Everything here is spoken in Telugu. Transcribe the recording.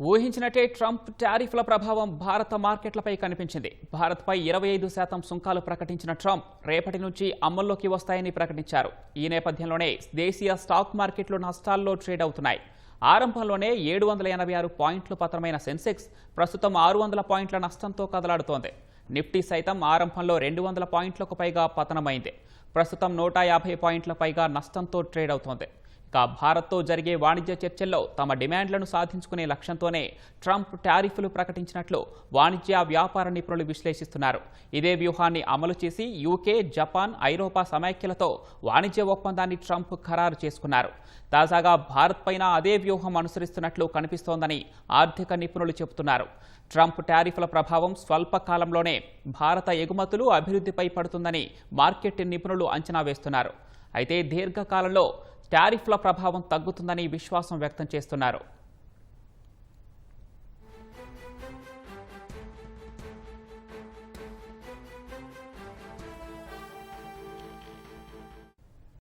ఊహించినట్టే ట్రంప్ టారిఫ్ల ప్రభావం భారత మార్కెట్లపై కనిపించింది. భారత్పై ఇరవై ఐదు శాతం సుంకాలు ప్రకటించిన ట్రంప్ రేపటి నుంచి అమల్లోకి వస్తాయని ప్రకటించారు. ఈ నేపథ్యంలోనే దేశీయ స్టాక్ మార్కెట్లు నష్టాల్లో ట్రేడ్ అవుతున్నాయి. ఆరంభంలోనే ఏడు వందల ఎనభై ఆరు పాయింట్లు పతనమైన సెన్సెక్స్ ప్రస్తుతం ఆరు వందల పాయింట్ల నష్టంతో కదలాడుతోంది. నిఫ్టీ సైతం ఆరంభంలో రెండు వందల పాయింట్లకు పైగా పతనమైంది. ప్రస్తుతం నూట యాభై పాయింట్ల పైగా నష్టంతో ట్రేడ్ అవుతోంది. ఇక భారత్తో జరిగే వాణిజ్య చర్చల్లో తమ డిమాండ్లను సాధించుకునే లక్ష్యంతోనే ట్రంప్ టారిఫ్లు ప్రకటించినట్లు వాణిజ్య వ్యాపార నిపుణులు విశ్లేషిస్తున్నారు. ఇదే వ్యూహాన్ని అమలు చేసి యూకే జపాన్ ఐరోపా సమైక్యలతో వాణిజ్య ఒప్పందాన్ని ట్రంప్ ఖరారు చేసుకున్నారు. తాజాగా భారత్ పైన అదే వ్యూహం అనుసరిస్తున్నట్లు కనిపిస్తోందని ఆర్థిక నిపుణులు చెబుతున్నారు. ట్రంప్ టారిఫ్ల ప్రభావం స్వల్ప కాలంలోనే భారత ఎగుమతులు అభివృద్ధిపై పడుతుందని మార్కెట్ నిపుణులు అంచనా వేస్తున్నారు. అయితే దీర్ఘకాలంలో టారిఫ్ల ప్రభావం తగ్గుతుందని విశ్వాసం వ్యక్తం చేస్తున్నారు.